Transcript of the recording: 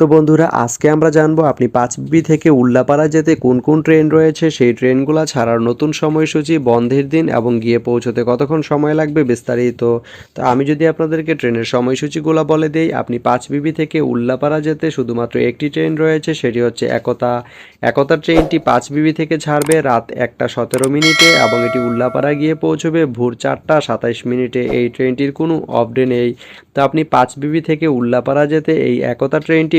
তো বন্ধুরা, আজকে আমরা জানব আপনি পাঁচবি থেকে উল্লাপাড়া যেতে কোন কোন ট্রেন রয়েছে, সেই ট্রেনগুলো ছাড়ার নতুন সময়সূচি, বন্ধের দিন এবং গিয়ে পৌঁছতে কতক্ষণ সময় লাগবে বিস্তারিত। তো আমি যদি আপনাদেরকে ট্রেনের সময়সূচিগুলো বলে দিই, আপনি পাঁচবিবি থেকে উল্লাপাড়া যেতে শুধুমাত্র একটি ট্রেন রয়েছে, সেটি হচ্ছে একতা। একতা ট্রেনটি পাঁচবিবি থেকে ছাড়বে রাত একটা সতেরো মিনিটে এবং এটি উল্লাপাড়া গিয়ে পৌঁছবে ভোর চারটা সাতাইশ মিনিটে। এই ট্রেনটির কোনো অপডে নেই। তো আপনি পাঁচবিবি থেকে উল্লাপাড়া যেতে এই একতা ট্রেনটি